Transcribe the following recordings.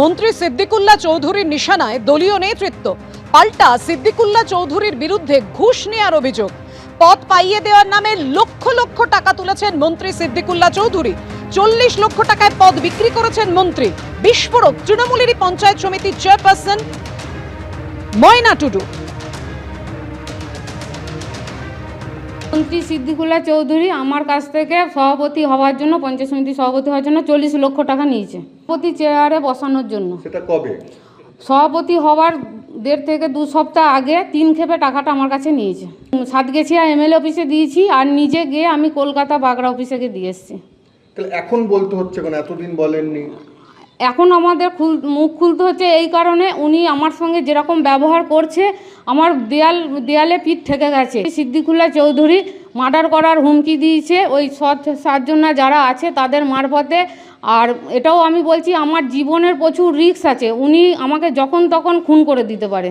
মন্ত্রী সিদ্দিকুল্লা চৌধুরীর নিশানায় দলীয় নেতৃত্ব। পাল্টা সিদ্দিকুল্লাহ চৌধুরীর বিরুদ্ধে ঘুষ নেওয়ার অভিযোগ। পদ পাইয়ে দেওয়ার নামে লক্ষ লক্ষ টাকা তুলেছেন মন্ত্রী সিদ্দিকুল্লা চৌধুরী। চল্লিশ লক্ষ টাকায় পদ বিক্রি করেছেন মন্ত্রী। বিস্ফোরক, তৃণমূলেরই পঞ্চায়েত সমিতির চেয়ারপারসন ময়না টুডু। মন্ত্রী সিদ্দিকুল্লাহ চৌধুরী আমার কাছ থেকে সভাপতি হওয়ার জন্য পঞ্চায়েত সমিতি সভাপতি হওয়ার জন্য চল্লিশ লক্ষ টাকা নিয়েছে। সভাপতি চেয়ারে বসানোর জন্য। সেটা কবে? সভাপতি হওয়ার দেড় থেকে দু সপ্তাহ আগে তিন খেপে টাকাটা আমার কাছে নিয়েছে। সাতগেছিয়া এমএলএ অফিসে দিয়েছি আর নিজে গিয়ে আমি কলকাতা বাগড়া অফিসে গিয়ে দিয়ে এসেছি। তাহলে এখন বলতে হচ্ছে কেন? এতদিন বলেননি। এখন আমাদের খুল, মুখ খুলতে হচ্ছে এই কারণে উনি আমার সঙ্গে যেরকম ব্যবহার করছে, আমার দেয়াল, দেয়ালে পিঠ থেকে গেছে। সিদ্দিকুল্লা চৌধুরী মার্ডার করার হুমকি দিয়েছে, ওই সৎ সাতজনা যারা আছে তাদের মারফতে। আর এটাও আমি বলছি, আমার জীবনের প্রচুর রিস্ক আছে, উনি আমাকে যখন তখন খুন করে দিতে পারে।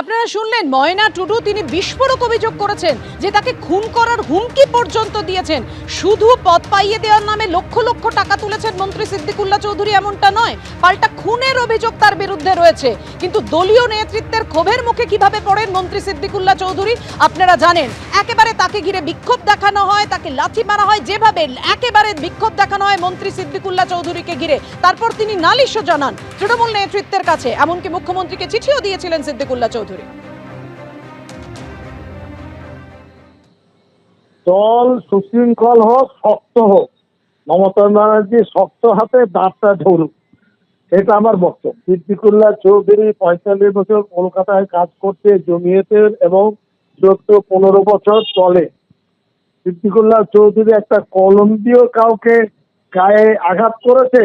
আপনারা শুনলেন, ময়না টুডু তিনি বিস্ফোরক অভিযোগ করেছেন যে তাকে খুন করার হুমকি পর্যন্ত দিয়েছেন। শুধু পথ পাইয়ে দেওয়ার নামে লক্ষ লক্ষ টাকা তুলেছেন মন্ত্রী সিদ্দিকুল্লা চৌধুরী এমনটা নয়, পাল্টা খুনের অভিযোগ তার বিরুদ্ধে রয়েছে। কিন্তু দলীয় নেতৃত্বের ক্ষোভের মুখে কীভাবে পড়েন মন্ত্রী সিদ্দিকুল্লা চৌধুরী, আপনারা জানেন, একেবারে তাকে ঘিরে বিক্ষোভ দেখানো হয়, তাকে লাথি মারা হয়, যেভাবে একেবারে বিক্ষোভ দেখানো হয় মন্ত্রী সিদ্দিকুল্লাহ চৌধুরীকে ঘিরে। তারপর তিনি নালিশও জানান তৃণমূল নেতৃত্বের কাছে, এমনকি মুখ্যমন্ত্রীকে চিঠিও দিয়েছিলেন সিদ্দিকুল্লাহ চৌধুরী। দল সুশৃঙ্খল হোক, শক্ত হোক, মমতা ব্যানার্জি শক্ত হাতে দাঁতটা ধরুক, এটা আমার বক্তব্য। সিদ্দিকুল্লাহ চৌধুরী পঁয়তাল্লিশ বছর কলকাতায় কাজ করতে জমিয়েতের এবং চোদ্দ পনেরো বছর চলে। সিদ্দিকুল্লাহ চৌধুরী একটা কলম দিয়েও কাউকে গায়ে আঘাত করেছে,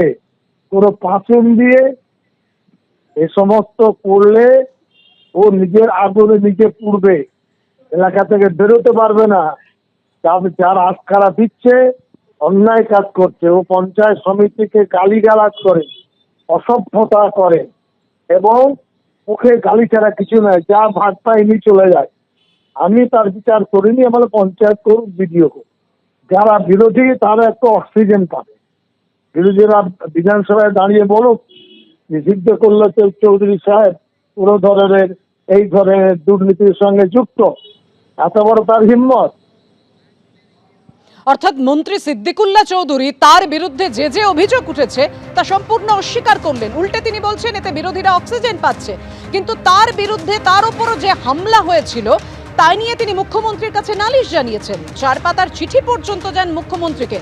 কোনো পাঁচুন দিয়ে। এ সমস্ত করলে ও নিজের আগুনে নিজে পুড়বে। এলাকা থেকে বেরোতে পারবে না। যার যার আস্কারা দিচ্ছে, অন্যায় কাজ করছে। ও পঞ্চায়েত সমিতিকে গালিগালাজ করে, অসভ্যতা করে এবং মুখে গালি ছাড়া কিছু নয় যা ভাগ পায় এমনি চলে যায়। আমি তার বিচার করিনি, আমার পঞ্চায়েত করুক, বিডিও করুক। যারা বিরোধী, তারা একটু অক্সিজেন পাবে। বিরোধীরা বিধানসভায় দাঁড়িয়ে বলুক, নিষিদ্ধ করল চৌধুরী সাহেব। পুরো ধরনের এই ধরনের দুর্নীতির সঙ্গে যুক্ত। এত বড় তার হিম্মত। অর্থাৎ মন্ত্রী সিদ্দিকুল্লাহ চৌধুরী তার বিরুদ্ধে যে যে অভিযোগ উঠেছে, তা সম্পূর্ণ অস্বীকার করলেন। উল্টে তিনি বলছেন, এতে বিরোধীরা অক্সিজেন পাচ্ছে। কিন্তু তার বিরুদ্ধে তার উপরও যে হামলা হয়েছিল, তাই নিয়ে তিনি মুখ্যমন্ত্রীর কাছে নালিশ জানিয়েছেন। চার পাতার চিঠি পর্যন্ত যান মুখ্যমন্ত্রীকে।